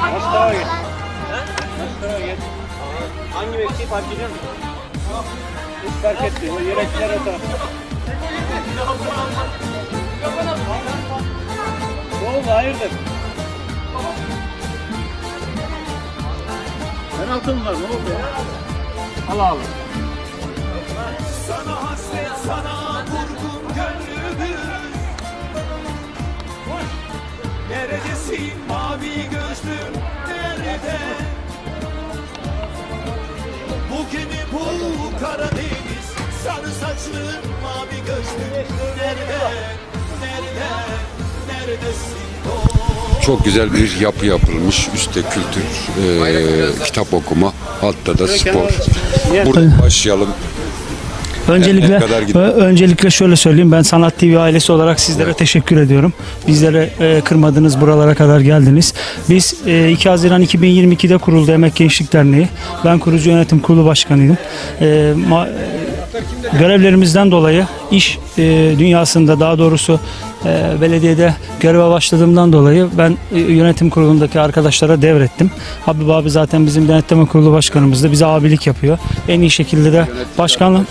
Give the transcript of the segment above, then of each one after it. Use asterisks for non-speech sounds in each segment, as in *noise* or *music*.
Hastaya git. Hastaya git. Hangi mevkiyi fark ediyor musun? Hiç fark etmiyor. O yelekler o tarafta. Ne oldu? Hayırdır? Penaltı mı var? Ne oldu? Allah Allah. Sana Neredesin mavi gözlüm nerede Bugünü bu Karadeniz Sarı saçlı mavi gözlüm Nerede nerede neredesin oh. Çok güzel bir yapı yapılmış. Üstte kültür, e, kitap okuma, altta da spor. Burada başlayalım. Öncelikle öncelikle şöyle söyleyeyim ben Sanat TV ailesi olarak sizlere teşekkür ediyorum. Bizlere e, kırmadınız buralara kadar geldiniz. Biz e, 2 Haziran 2022'de kuruldu Emek Gençlik Derneği. Ben kurucu yönetim kurulu başkanıydım. E, ma- görevlerimizden dolayı iş e, dünyasında daha doğrusu e, belediyede göreve başladığımdan dolayı ben e, yönetim kurulundaki arkadaşlara devrettim. Habib abi zaten bizim denetleme kurulu başkanımızdı. Bize abilik yapıyor. En iyi şekilde de başkanlık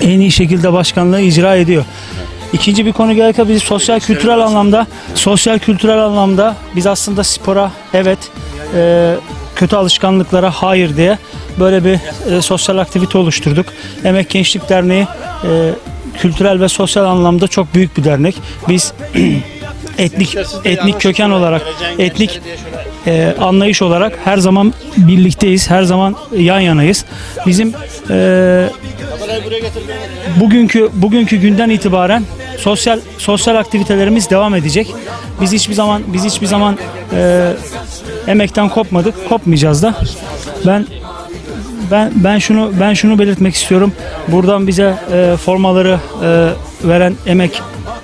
en iyi şekilde başkanlığı icra ediyor. İkinci bir konu gelirken biz sosyal kültürel anlamda sosyal kültürel anlamda biz aslında spora evet e, kötü alışkanlıklara hayır diye böyle bir e, sosyal aktivite oluşturduk. Emek Gençlik Derneği e, kültürel ve sosyal anlamda çok büyük bir dernek. Biz *clears throat* etnik etnik köken olarak etnik e, anlayış olarak her zaman birlikteyiz. Her zaman yan yanayız. Bizim e, bugünkü bugünkü günden itibaren sosyal sosyal aktivitelerimiz devam edecek. Biz hiçbir zaman biz hiçbir zaman e, emekten kopmadık, kopmayacağız da. Ben ben ben şunu ben şunu belirtmek istiyorum. Buradan bize e, formaları e, veren Emek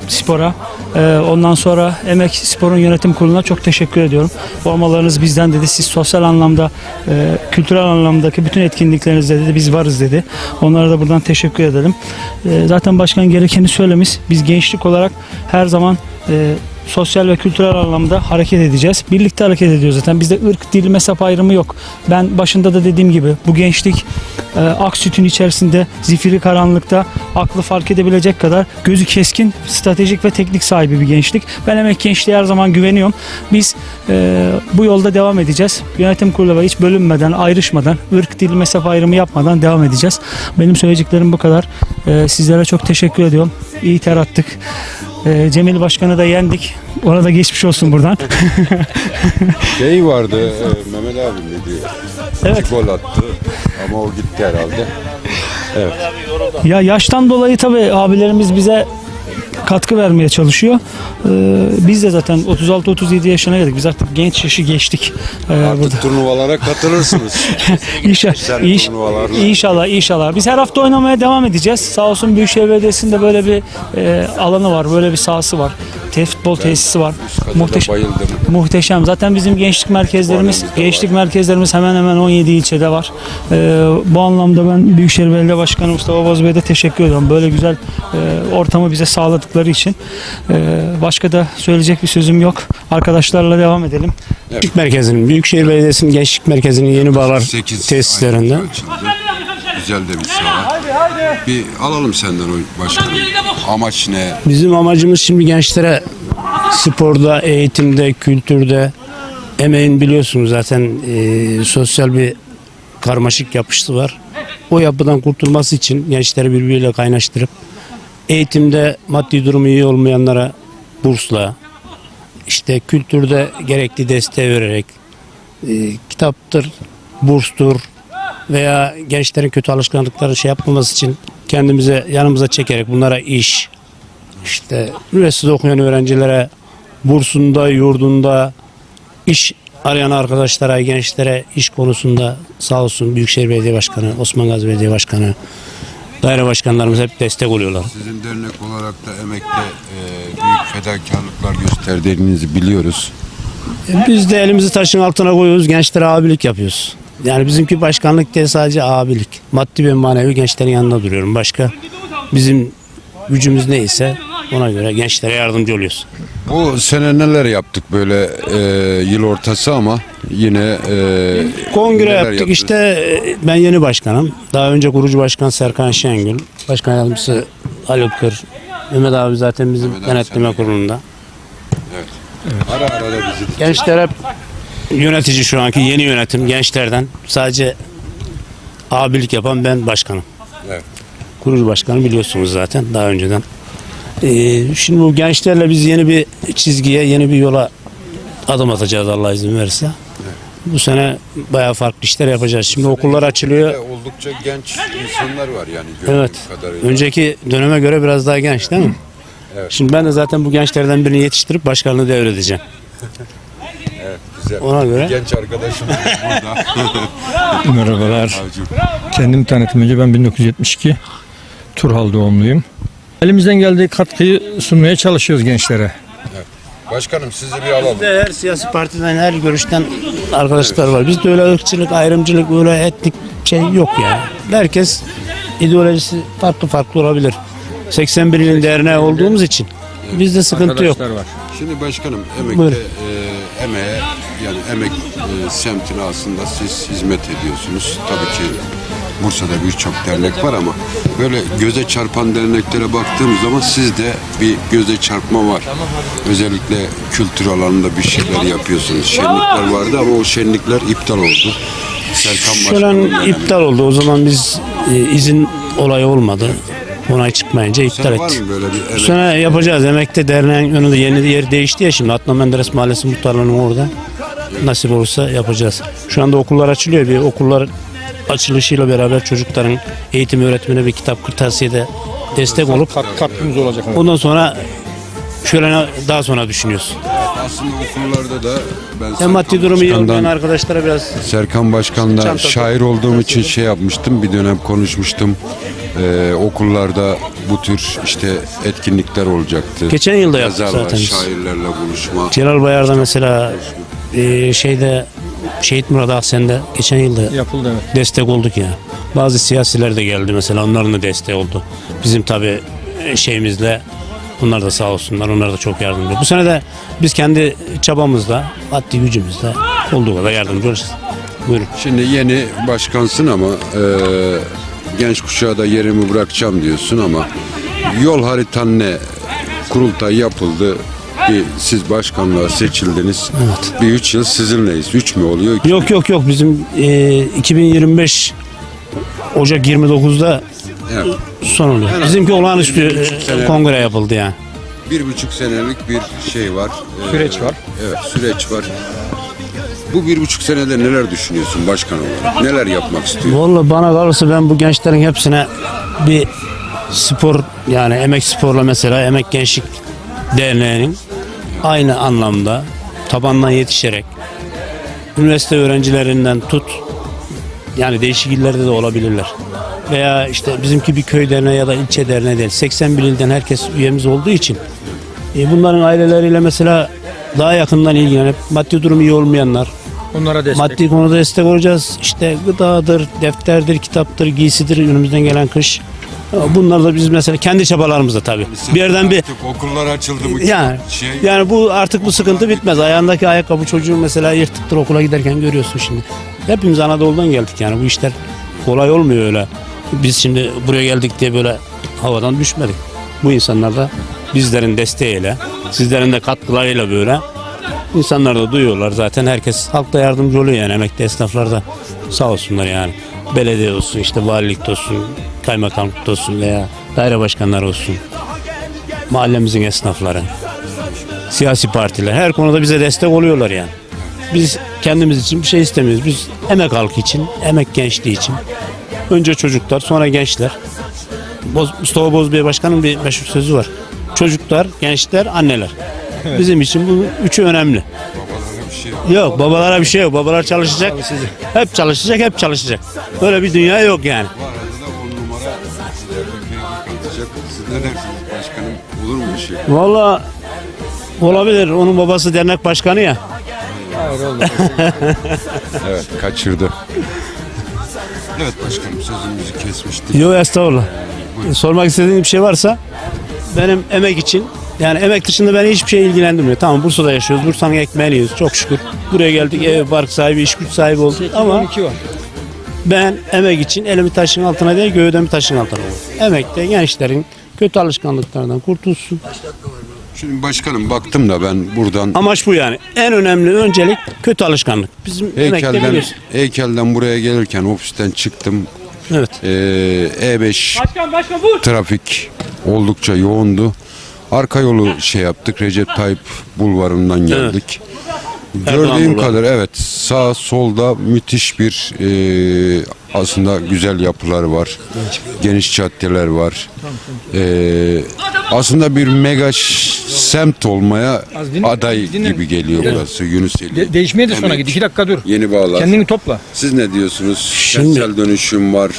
Spor'a e, ondan sonra Emek Spor'un yönetim kuruluna çok teşekkür ediyorum. Formalarınız bizden dedi. Siz sosyal anlamda, e, kültürel anlamdaki bütün etkinliklerinizde dedi biz varız dedi. Onlara da buradan teşekkür edelim. E, zaten başkan gerekeni söylemiş. Biz gençlik olarak her zaman e, sosyal ve kültürel anlamda hareket edeceğiz. Birlikte hareket ediyoruz zaten. Bizde ırk, dil, mezhep ayrımı yok. Ben başında da dediğim gibi bu gençlik e, ak sütün içerisinde zifiri karanlıkta aklı fark edebilecek kadar gözü keskin, stratejik ve teknik sahibi bir gençlik. Ben emek gençliğe her zaman güveniyorum. Biz e, bu yolda devam edeceğiz. Yönetim kurulu hiç bölünmeden, ayrışmadan, ırk, dil, mezhep ayrımı yapmadan devam edeceğiz. Benim söyleyeceklerim bu kadar. E, sizlere çok teşekkür ediyorum. İyi ter attık. E, Cemil Başkan'ı da yendik. Ona da geçmiş olsun buradan. *laughs* Şey vardı, e, Mehmet abi ne diyor? Evet. İki gol attı ama o gitti herhalde. Ya yaştan dolayı tabii abilerimiz bize katkı vermeye çalışıyor. Ee, biz de zaten 36-37 yaşına geldik. Biz artık genç yaşı geçtik. Ee, Artık burada. turnuvalara katılırsınız. *laughs* İnşallah, turnuvalarla. inşallah, inşallah. Biz her hafta oynamaya devam edeceğiz. Sağ olsun Büyükşehir Belediyesi'nde böyle bir e, alanı var, böyle bir sahası var. Te futbol tesisi var. Muhteşem. bayıldım. Muhteşem. Zaten bizim gençlik merkezlerimiz, gençlik merkezlerimiz hemen hemen 17 ilçede var. Ee, bu anlamda ben Büyükşehir Belediye Başkanı Mustafa Boz Bey'e de teşekkür ediyorum. Böyle güzel e, ortamı bize sağladıkları için. Ee, başka da söyleyecek bir sözüm yok. Arkadaşlarla devam edelim. Gençlik Merkezi'nin, Büyükşehir Belediyesi'nin Gençlik Merkezi'nin yeni bağlar Sekiz tesislerinde. ay açıldı. Güzel de bir saha. Bir alalım senden o başkanım. Amaç ne? Bizim amacımız şimdi gençlere sporda, eğitimde, kültürde emeğin biliyorsunuz zaten e, sosyal bir karmaşık yapısı var. O yapıdan kurtulması için gençleri birbiriyle kaynaştırıp eğitimde maddi durumu iyi olmayanlara bursla, işte kültürde gerekli desteği vererek, e, kitaptır, burstur veya gençlerin kötü alışkanlıkları şey yapmaması için kendimize yanımıza çekerek bunlara iş, işte üniversitede okuyan öğrencilere bursunda, yurdunda iş arayan arkadaşlara, gençlere iş konusunda sağ olsun Büyükşehir Belediye Başkanı, Osman Gazi Belediye Başkanı, daire başkanlarımız hep destek oluyorlar. Sizin dernek olarak da emekte e, büyük fedakarlıklar gösterdiğinizi biliyoruz. Biz de elimizi taşın altına koyuyoruz, gençlere abilik yapıyoruz. Yani bizimki başkanlık değil sadece abilik. Maddi ve manevi gençlerin yanında duruyorum. Başka bizim gücümüz neyse Ona göre gençlere yardımcı oluyoruz. Bu sene neler yaptık böyle e, yıl ortası ama yine e, Kongre yaptık yaptınız? işte e, ben yeni başkanım. Daha önce kurucu başkan Serkan Şengül, başkan yardımcısı Haluk Kır, Mehmet abi zaten bizim Mehmet abi denetleme sen de. kurulunda. Ara ara da bizi Gençler hep yönetici şu anki yeni yönetim gençlerden. Sadece abilik yapan ben başkanım. Evet. Kurucu başkanı biliyorsunuz zaten daha önceden. Ee, şimdi bu gençlerle biz yeni bir çizgiye, yeni bir yola adım atacağız Allah izin verirse. Bu sene bayağı farklı işler yapacağız. Şimdi okullar açılıyor. oldukça genç insanlar var yani gördüğüm Evet. kadarıyla. Önceki döneme göre biraz daha genç değil mi? Evet. Şimdi ben de zaten bu gençlerden birini yetiştirip başkanlığı devredeceğim. *laughs* Güzel. Ona göre Genç arkadaşımız burada. *laughs* Merhabalar. Avcı. Kendimi tanıtım önce ben 1972 Turhal doğumluyum. Elimizden geldiği katkıyı sunmaya çalışıyoruz gençlere. Başkanım sizi bir alalım. Bizde her siyasi partiden, her görüşten arkadaşlar var. Bizde öyle ırkçılık, ayrımcılık, öyle etnik şey yok yani. Herkes ideolojisi farklı farklı olabilir. 81 ilin derneği olduğumuz için bizde sıkıntı yok. Arkadaşlar var. Şimdi başkanım emekte Buyurun. e, emeğe yani emek e, semtine aslında siz hizmet ediyorsunuz. Tabii ki Bursa'da birçok dernek var ama böyle göze çarpan derneklere baktığım zaman sizde bir göze çarpma var. Özellikle kültür alanında bir şeyler yapıyorsunuz. Şenlikler vardı ama o şenlikler iptal oldu. Şölen iptal oldu. O zaman biz e, izin olayı olmadı. Onay çıkmayınca iptal Sen var ettik. mı böyle bir Bu emek? sene yapacağız. Emekte derneğin önünde yeni yer değişti ya şimdi. Adnan Menderes Mahallesi muhtarlığının orada. Nasip olursa yapacağız. Şu anda okullar açılıyor. Bir okullar açılışıyla beraber çocukların eğitim öğretimine bir kitap kırtasiyede destek olup Katkımız olacak. ondan sonra şöyle daha sonra düşünüyoruz. Aslında okullarda da ben Hem maddi durumu iyi olmayan arkadaşlara biraz Serkan Başkan'la Çanta- şair olduğum için şey yapmıştım. Bir dönem konuşmuştum. Ee, okullarda bu tür işte etkinlikler olacaktı. Geçen yılda yaptık Yazarlar, zaten biz. şairlerle buluşma. Celal Bayar'da mesela e, şeyde Şehit Murat Aksen'de geçen yılda Yapıldı evet. destek olduk ya. Bazı siyasiler de geldi mesela onların da desteği oldu. Bizim tabi şeyimizle onlar da sağ olsunlar onlar da çok yardımcı. Bu sene de biz kendi çabamızla, maddi gücümüzle olduğu kadar yardımcı olacağız. Buyurun. Şimdi yeni başkansın ama e, genç kuşağa da yerimi bırakacağım diyorsun ama yol haritan ne? Kurultay yapıldı. Bir, siz başkanlığa seçildiniz. Bir üç yıl sizinleyiz. Üç mü oluyor? İki Yok yok yok bizim e, 2025 Ocak 29'da Evet. son oluyor. Herhalde Bizimki bir olağanüstü e, kongre yapıldı yani. Bir buçuk senelik bir şey var. Ee, Süreç var. Evet süreç var. Bu bir buçuk senede neler düşünüyorsun başkan olarak? Neler yapmak istiyorsun? Vallahi bana kalırsa ben bu gençlerin hepsine bir spor yani emek sporla mesela emek gençlik derneğinin aynı anlamda tabandan yetişerek üniversite öğrencilerinden tut yani değişik illerde de olabilirler. Veya işte bizimki bir köy derneği ya da ilçe derneği değil. 81 ilden herkes üyemiz olduğu için e, bunların aileleriyle mesela daha yakından ilgilenip maddi durumu iyi olmayanlar Onlara destek. Maddi konuda destek olacağız. İşte gıdadır, defterdir, kitaptır, giysidir önümüzden gelen kış. Bunlar da biz mesela kendi çabalarımızda tabii. Bir yerden bir okullar açıldı mı? yani Şey, yani bu artık bu sıkıntı bitmez. Ayağındaki ayakkabı çocuğu mesela yırtıktır okula giderken görüyorsun şimdi. Hepimiz Anadolu'dan geldik yani bu işler kolay olmuyor öyle. Biz şimdi buraya geldik diye böyle havadan düşmedik. Bu insanlar da bizlerin desteğiyle, sizlerin de katkılarıyla böyle insanlar da duyuyorlar zaten. Herkes halkta yardımcı oluyor yani emekli esnaflar da sağ olsunlar yani. Belediye olsun işte valilik olsun, kaymakamlık olsun veya daire başkanları olsun. Mahallemizin esnafları siyasi partiler her konuda bize destek oluyorlar yani. Biz kendimiz için bir şey istemiyoruz. Biz emek halkı için, emek gençliği için. Önce çocuklar, sonra gençler. Boz, Mustafa Bozbey Başkan'ın bir meşhur sözü var. Çocuklar, gençler, anneler. Bizim için bu üçü önemli. Yok babalara bir şey yok. Babalar çalışacak. Hep çalışacak, hep çalışacak. Böyle bir dünya yok yani. Ne dersiniz başkanım? Olur mu bir şey? Valla olabilir. Onun babası dernek başkanı ya. *laughs* Evet kaçırdı. Evet başkanım sözümüzü kesmiştik. Yok estağfurullah. Sormak istediğin bir şey varsa benim emek için yani emek dışında beni hiçbir şey ilgilendirmiyor. Tamam Bursa'da yaşıyoruz. Bursa'nın ekmeğini yiyoruz çok şükür. Buraya geldik ev, bark sahibi, iş güç sahibi olduk. Ama ben emek için elimi taşın altına değil göğüdemi taşın altına koyuyorum. Emekte gençlerin kötü alışkanlıklardan kurtulsun. Şimdi başkanım baktım da ben buradan Amaç bu yani. En önemli öncelik kötü alışkanlık. Bizim emekte heykelden, heykelden buraya gelirken ofisten çıktım. Evet. Ee, E5 Başkan başkan vur. trafik oldukça yoğundu. Arka yolu şey yaptık. Recep Tayyip Bulvarı'ndan geldik. Erdoğan Gördüğüm kadar evet sağ solda müthiş bir e, aslında güzel yapılar var. Geniş caddeler var. E, aslında bir mega semt olmaya aday gibi geliyor burası Yunuseli. De- değişmeye de sonra git. İki dakika dur. Yeni bağlar. Kendini topla. Siz ne diyorsunuz? Şimdi- Kentsel dönüşüm var.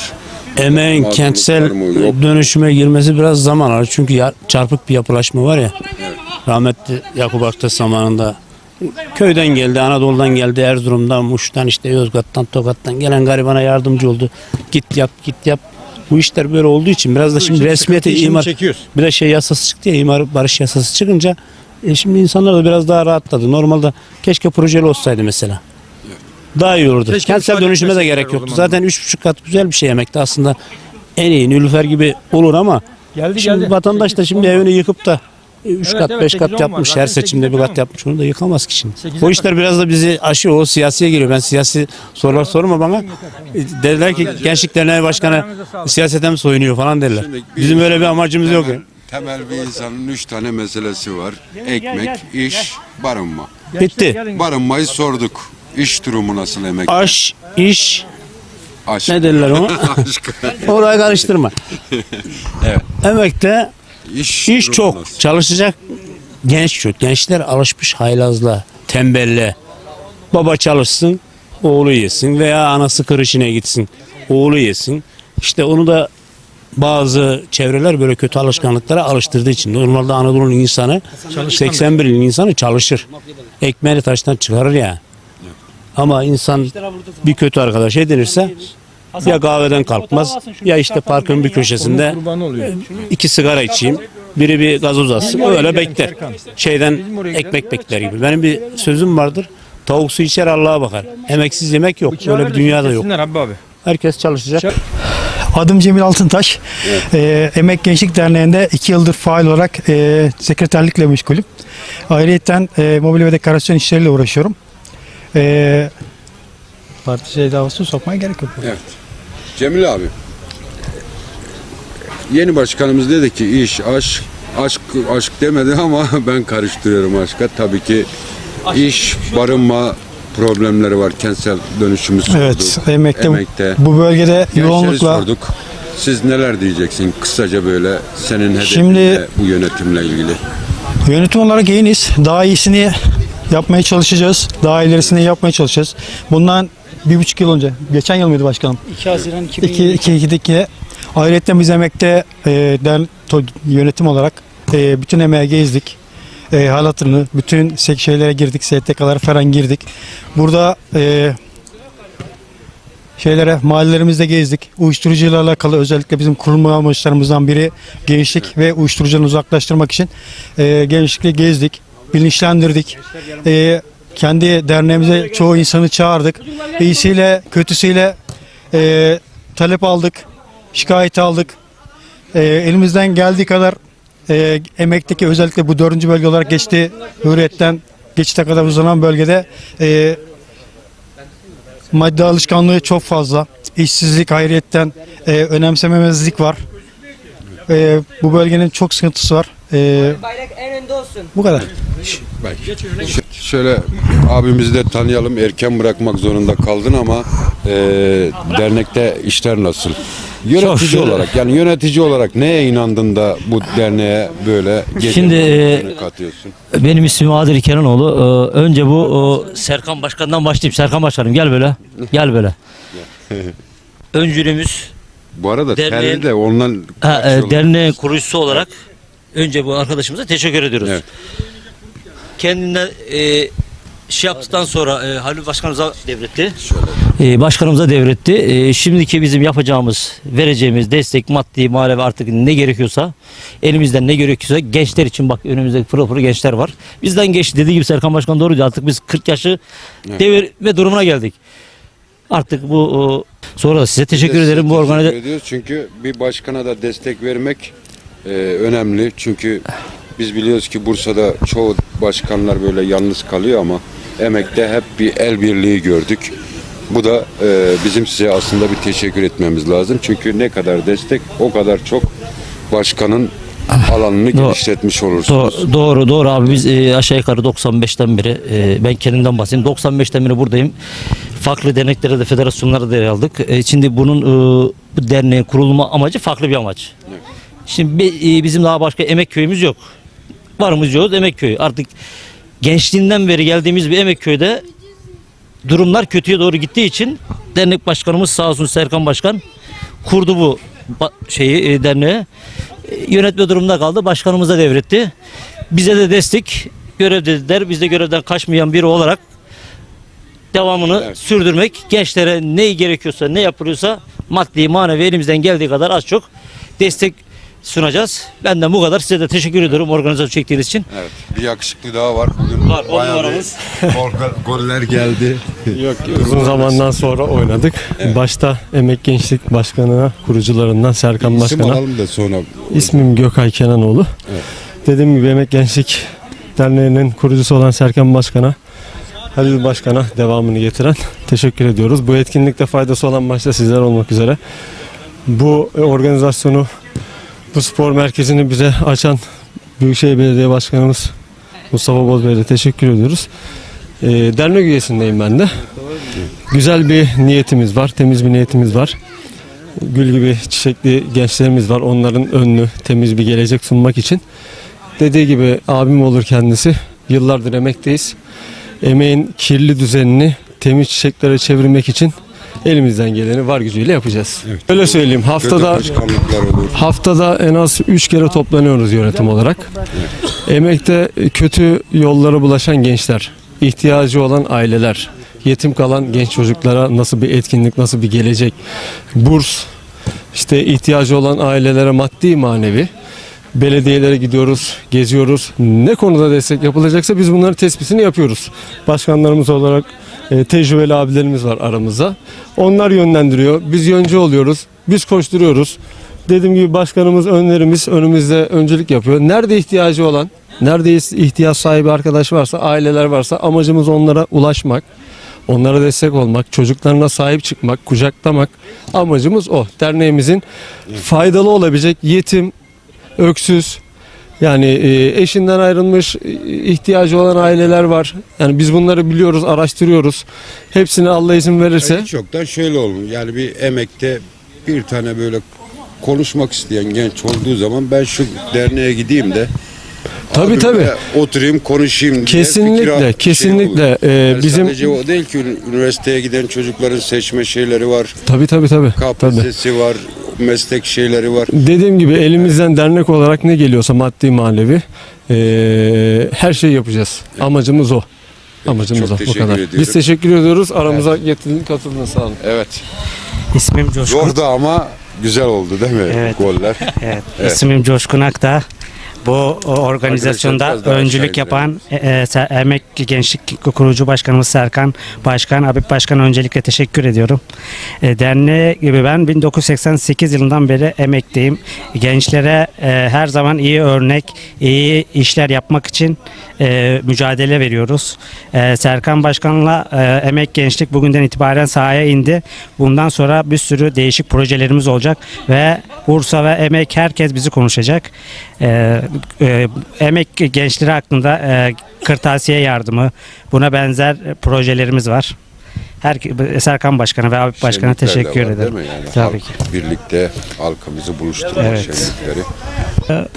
Emeğin kentsel var mı? Yok. dönüşüme girmesi biraz zaman alır. Çünkü ya- çarpık bir yapılaşma var ya. Rahmetli Yakup Aktaş zamanında köyden geldi, Anadolu'dan geldi, Erzurum'dan, Muş'tan, işte Yozgat'tan, Tokat'tan gelen garibana yardımcı oldu. Git yap, git yap. Bu işler böyle olduğu için biraz da şimdi resmiyete imar çekiyoruz. bir de şey yasası çıktı ya imar barış yasası çıkınca e, şimdi insanlar da biraz daha rahatladı. Normalde keşke projeli olsaydı mesela. Daha iyi olurdu. Keşke Kentsel dönüşüme de gerek yoktu. Zaten 3,5 kat güzel bir şey yemekte aslında. En iyi Nülüfer gibi olur ama Geldi şimdi geldi. vatandaş da şimdi evini yıkıp da 3 Evet, kat evet, 5 sekiz, kat on var. yapmış. Her seçimde bir kat yapmış. Onu da yıkamaz ki şimdi. O işler biraz da bizi aşıyor. O siyasiye giriyor. Ben siyasi sorular sorma bana. E, Derler ki Gençlik Derneği Başkanı siyasete mi soyunuyor falan derler. Bizim öyle bir amacımız yok. temel, bir insanın üç tane meselesi var. Ekmek, iş, barınma. Bitti. Barınmayı sorduk. İş durumu nasıl emek? Aş, iş, Aşk. ne derler ona? *laughs* Aşk. Orayı karıştırma. *laughs* Evet. Emekte İş, iş çok. nasıl? Çalışacak genç çok. Gençler alışmış haylazla, tembelle. Baba çalışsın, oğlu yesin veya anası kır işine gitsin, oğlu yesin. İşte onu da bazı çevreler böyle kötü alışkanlıklara alıştırdığı için. Normalde Anadolu'nun insanı 81 ilin insanı çalışır. Ekmeğini taştan çıkarır ya. Ama insan bir kötü arkadaş edinirse ya kahveden kalkmaz ya işte parkın bir köşesinde iki sigara içeyim. Biri bir gazoz atsın. Öyle bekler. Şeyden ekmek bekler gibi. Benim bir sözüm vardır. Tavuk su içer Allah'a bakar. Emeksiz yemek yok. Öyle bir dünyada yok. Kesinler abi abi. Herkes çalışacak. Adım Cemil Altıntaş. Ee, Emek Gençlik Derneği'nde iki yıldır faal olarak e, sekreterlikle meşgulüm. Ayrıca e, mobil ve dekorasyon işleriyle uğraşıyorum. E, parti şey davası sokmaya gerek yok. Evet. Cemil abi. Yeni başkanımız dedi ki iş, aşk, aşk, aşk demedi *laughs* ama ben karıştırıyorum aşka. Tabii ki iş, barınma problemleri var. Kentsel dönüşümü sorduk. Evet, emekte, Emekte. bu bölgede Gençleri yoğunlukla sorduk. Siz neler diyeceksin kısaca böyle senin hedefin Şimdi- ne bu yönetimle ilgili? yönetim olarak yeniyiz. Daha iyisini yapmaya çalışacağız. Daha ilerisini yapmaya çalışacağız. Bundan bir buçuk yıl önce, geçen yıl mıydı başkanım? 2 Haziran 2 2 2'deki ayrıca biz emekte e, der, yönetim olarak e, bütün emeğe gezdik. E, halatını, bütün sek- şeylere girdik, STK'lara falan girdik. Burada e, şeylere mahallelerimizde gezdik. Uyuşturucuyla alakalı özellikle bizim kurulma amaçlarımızdan biri gençlik ve uyuşturucudan uzaklaştırmak için e, gençlikle gezdik, bilinçlendirdik. E, kendi derneğimize çoğu insanı çağırdık. İyisiyle, kötüsüyle e, talep aldık, şikayet aldık. E, elimizden geldiği kadar e, emekteki özellikle bu dördüncü bölge olarak geçti Hürriyet'ten geçite kadar uzanan bölgede e, madde alışkanlığı çok fazla. İşsizlik hayriyetten e, önemsememezlik var. E, bu bölgenin çok sıkıntısı var. E, Bayrak en önde olsun. bu kadar. Bak, ş- şöyle abimizi de tanıyalım. Erken bırakmak zorunda kaldın ama e, dernekte işler nasıl? Yönetici şükür. olarak yani yönetici olarak neye inandın da bu derneğe böyle gece Şimdi, e, katıyorsun? Benim ismim Adil Kenanoğlu. Ee, önce bu e, Serkan Başkan'dan başlayayım. Serkan Başkanım gel böyle. Gel böyle. *laughs* Öncülüğümüz Bu arada derneğin- terli de ondan ha, e, kaçıyorlar. derneğin kurucusu olarak önce bu arkadaşımıza teşekkür ediyoruz. Evet. Kendinden e, şey yaptıktan sonra e, Halil Başkanımıza devretti. E, başkanımıza devretti. E, şimdiki bizim yapacağımız, vereceğimiz destek maddi, manevi artık ne gerekiyorsa elimizden ne gerekiyorsa gençler için bak önümüzde pırıl pırıl gençler var. Bizden geçti dediği gibi Serkan Başkan doğru diyor. Artık biz 40 yaşı devirme durumuna geldik. Artık bu o, sonra da size teşekkür ederim bu organize. Çünkü bir başkana da destek vermek e, önemli. Çünkü biz biliyoruz ki Bursa'da çoğu başkanlar böyle yalnız kalıyor ama emekte hep bir el birliği gördük. Bu da e, bizim size aslında bir teşekkür etmemiz lazım. Çünkü ne kadar destek o kadar çok başkanın alanını Doğru. genişletmiş olursunuz. Do- doğru doğru abi biz e, aşağı yukarı 95'ten beri e, ben kendimden bahsedeyim 95'ten beri buradayım. Farklı derneklere de federasyonlara da yer aldık. E, şimdi bunun e, bu derneğin kurulma amacı farklı bir amaç. Şimdi e, bizim daha başka emek köyümüz yok. Varımız yoğuz emek köyü. Artık gençliğinden beri geldiğimiz bir emek köyde durumlar kötüye doğru gittiği için dernek başkanımız sağ olsun Serkan Başkan kurdu bu şeyi e, derneği. E, Yönetme durumunda kaldı. Başkanımıza devretti. Bize de destek görev dediler. Biz de görevden kaçmayan biri olarak devamını Evet. sürdürmek, gençlere ne gerekiyorsa, ne yapılıyorsa maddi, manevi elimizden geldiği kadar az çok destek sunacağız. Benden bu kadar. Size de teşekkür ediyorum organizasyon çektiğiniz için. Evet. Bir yakışıklı daha var. Bugün Var, bayağı bir gol- *laughs* goller geldi. Yok uzun zamandan sonra oynadık. Başta Emek Gençlik Başkanı'na, kurucularından Serkan İsim Başkan'a. alalım da sonra. İsmim Gökay Kenanoğlu. Evet. Dediğim gibi Emek Gençlik Derneği'nin kurucusu olan Serkan Başkan'a, Halil Başkan'a devamını getiren teşekkür ediyoruz. Bu etkinlikte faydası olan başta sizler olmak üzere. Bu organizasyonu, bu spor merkezini bize açan Büyükşehir Belediye Başkanımız Mustafa Boz Bey'e de teşekkür ediyoruz. Ee, dernek üyesindeyim ben de. Güzel bir niyetimiz var, temiz bir niyetimiz var. Gül gibi çiçekli gençlerimiz var. Onların önlü, temiz bir gelecek sunmak için. Dediği gibi abim olur kendisi. Yıllardır emekteyiz. Emeğin kirli düzenini temiz çiçeklere çevirmek için elimizden geleni var gücüyle yapacağız. Öyle söyleyeyim. Haftada. Haftada en az 3 kere toplanıyoruz yönetim olarak. Emekte kötü yollara bulaşan gençler, ihtiyacı olan aileler, yetim kalan genç çocuklara nasıl bir etkinlik, nasıl bir gelecek, burs, işte ihtiyacı olan ailelere maddi manevi belediyelere gidiyoruz, geziyoruz. Ne konuda destek yapılacaksa biz bunların tespitini yapıyoruz. Başkanlarımız olarak e, tecrübeli abilerimiz var aramızda. Onlar yönlendiriyor. Biz yöncü oluyoruz. Biz koşturuyoruz. Dediğim gibi başkanımız, önlerimiz önümüzde öncülük yapıyor. Nerede ihtiyacı olan, nerede ihtiyaç sahibi arkadaş varsa, aileler varsa amacımız onlara ulaşmak. Onlara destek olmak, çocuklarına sahip çıkmak, kucaklamak amacımız o. Derneğimizin faydalı olabilecek yetim, öksüz, yani e, eşinden ayrılmış, e, ihtiyacı olan aileler var. Yani biz bunları biliyoruz, araştırıyoruz. Hepsine Allah izin verirse Hiç yoktan şöyle olmuş. Yani bir emekte bir tane böyle konuşmak isteyen genç olduğu zaman ben şu derneğe gideyim de Tabii, abimle tabii. oturayım konuşayım diye Kesinlikle, şey kesinlikle. olur. Ee, Yani bizim- sadece o değil ki üniversiteye giden çocukların seçme şeyleri var. tabii tabii. tabii. KPSS'si var, meslek şeyleri var. Dediğim gibi elimizden dernek olarak ne geliyorsa maddi manevi e, her şeyi yapacağız. Amacımız o. Amacımız çok o. Bu teşekkür kadar. ediyorum. Biz teşekkür ediyoruz. Aramıza getirdin, katıldın sağ olun. Evet. İsmim Coşkun. Zordu ama güzel oldu değil mi Evet. goller? Evet, Evet. İsmim Coşkun Akta. Bu organizasyonda öncülük yapan e, e, Emek Gençlik Kurucu Başkanımız Serkan Başkan, Habib Başkan öncelikle teşekkür ediyorum. E, derneğe gibi ben 1988 yılından beri emekteyim. Gençlere e, her zaman iyi örnek, iyi işler yapmak için e, mücadele veriyoruz. E, Serkan Başkan'la e, Emek Gençlik bugünden itibaren sahaya indi. Bundan sonra bir sürü değişik projelerimiz olacak ve Bursa ve Emek herkes bizi konuşacak. E, e, emek gençleri hakkında e, kırtasiye yardımı, buna benzer projelerimiz var. Her, Serkan Başkan'a ve Habib Başkan'a Şenlikler de teşekkür var, ederim. Değil mi? Yani Tabii halk ki. birlikte halkımızı buluşturma Evet. şenlikleri.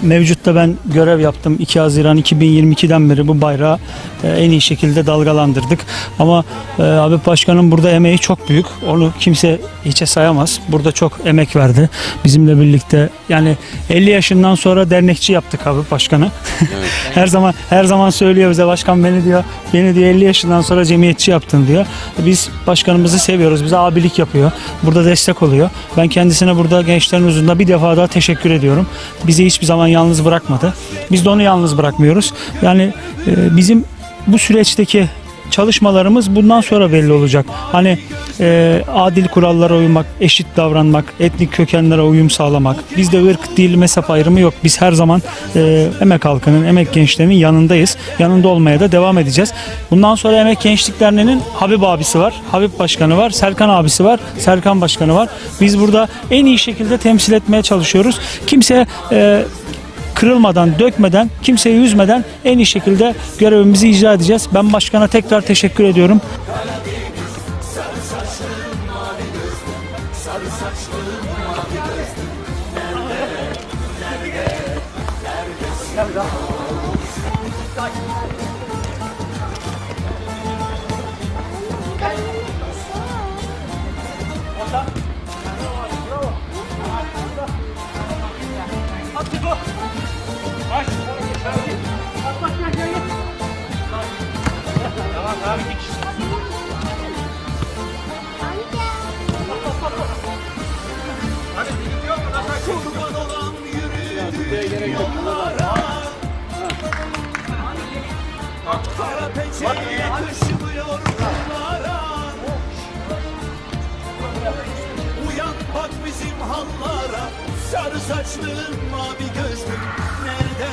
Mevcutta ben görev yaptım. 2 Haziran 2022'den beri bu bayrağı e, en iyi şekilde dalgalandırdık. Ama e, abi başkanın burada emeği çok büyük. Onu kimse hiçe sayamaz. Burada çok emek verdi bizimle birlikte. Yani 50 yaşından sonra dernekçi yaptık abi başkanı. *laughs* her zaman her zaman söylüyor bize başkan beni diyor. Beni diyor 50 yaşından sonra cemiyetçi yaptın diyor. Biz başkanımızı seviyoruz. Bize abilik yapıyor. Burada destek oluyor. Ben kendisine burada gençlerin huzurunda bir defa daha teşekkür ediyorum. Bizi hiçbir zaman yalnız bırakmadı. Biz de onu yalnız bırakmıyoruz. Yani e, bizim bu süreçteki çalışmalarımız bundan sonra belli olacak. Hani e, adil kurallara uymak, eşit davranmak, etnik kökenlere uyum sağlamak. Bizde ırk, dil, mezhep ayrımı yok. Biz her zaman e, emek halkının, emek gençlerinin yanındayız. Yanında olmaya da devam edeceğiz. Bundan sonra Emek Gençlik Derneği'nin Habib abisi var, Habib Başkanı var, Serkan abisi var, Serkan Başkanı var. Biz burada en iyi şekilde temsil etmeye çalışıyoruz. Kimse e, kırılmadan, dökmeden, kimseyi üzmeden en iyi şekilde görevimizi icra edeceğiz. Ben başkana tekrar teşekkür ediyorum. Taşımıyor kıllara Uyan bak bizim hallara Sarı saçlım mavi gözlüm Nerede,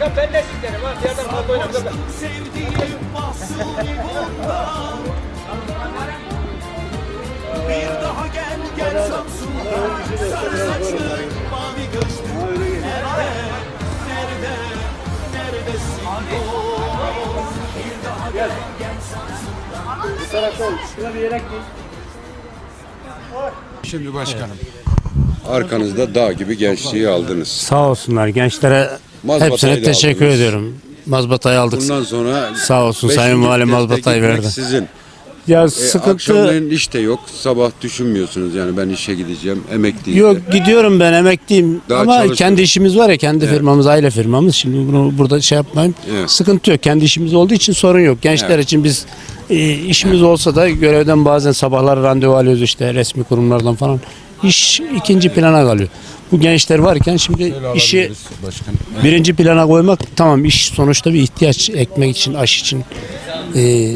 Serkan ben de sizlerim ha. Oynayalım. Sevdiğim mahsuni bundan Bir daha gel gel Samsun'dan Sarı saçlı mavi gözlü Nerede, nerede, neredesin Bir daha gel gel Samsun'dan Bir tarafta ol. Şuna bir yere git. Şimdi başkanım. Arkanızda dağ gibi gençliği aldınız. Sağ olsunlar gençlere Mazbatayı hepsine da teşekkür aldınız. ediyorum. Mazbatayı aldık. Bundan sonra Sağ olsun beşinci Sayın viteste mazbatayı gitmek verdi. Sizin. Ya E, sıkıntı akşamleyin iş de yok. Sabah düşünmüyorsunuz yani ben işe gideceğim. Emekliyim. yok gidiyorum ben emekliyim Daha ama kendi işimiz var ya kendi firmamız aile firmamız şimdi bunu burada şey yapmayayım Evet. sıkıntı yok kendi işimiz olduğu için sorun yok gençler Evet. için biz e, işimiz olsa da görevden bazen sabahlar randevu alıyoruz işte resmi kurumlardan falan iş ikinci plana kalıyor bu gençler varken şimdi işi birinci plana koymak tamam iş sonuçta bir ihtiyaç ekmek için aş için e,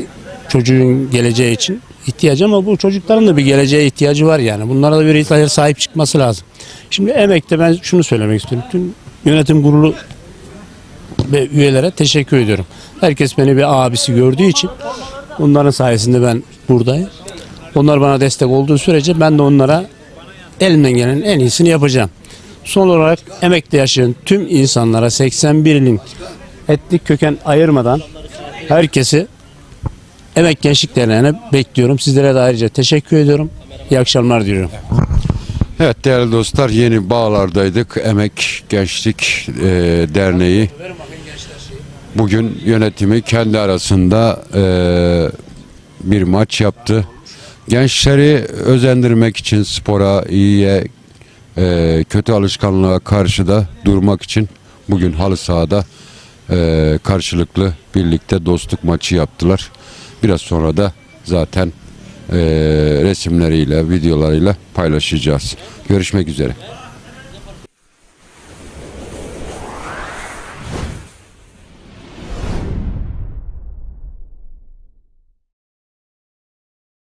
çocuğun geleceği için ihtiyaç ama bu çocukların da bir geleceğe ihtiyacı var yani bunlara da bir sahip çıkması lazım. Şimdi emekte ben şunu söylemek istiyorum. Tüm yönetim kurulu ve üyelere teşekkür ediyorum. Herkes beni bir abisi gördüğü için onların sayesinde ben buradayım. Onlar bana destek olduğu sürece ben de onlara elimden gelenin en iyisini yapacağım. Son olarak emekte yaşayan tüm insanlara 81 ilin etnik köken ayırmadan herkesi Emek Gençlik Derneği'ne bekliyorum. Sizlere de ayrıca teşekkür ediyorum. İyi akşamlar diliyorum. Evet değerli dostlar yeni bağlardaydık. Emek Gençlik e, Derneği bugün yönetimi kendi arasında e, bir maç yaptı. Gençleri özendirmek için spora, iyiye, e, kötü alışkanlığa karşı da durmak için bugün halı sahada e, karşılıklı birlikte dostluk maçı yaptılar. Biraz sonra da zaten e, resimleriyle, videolarıyla paylaşacağız. Görüşmek üzere.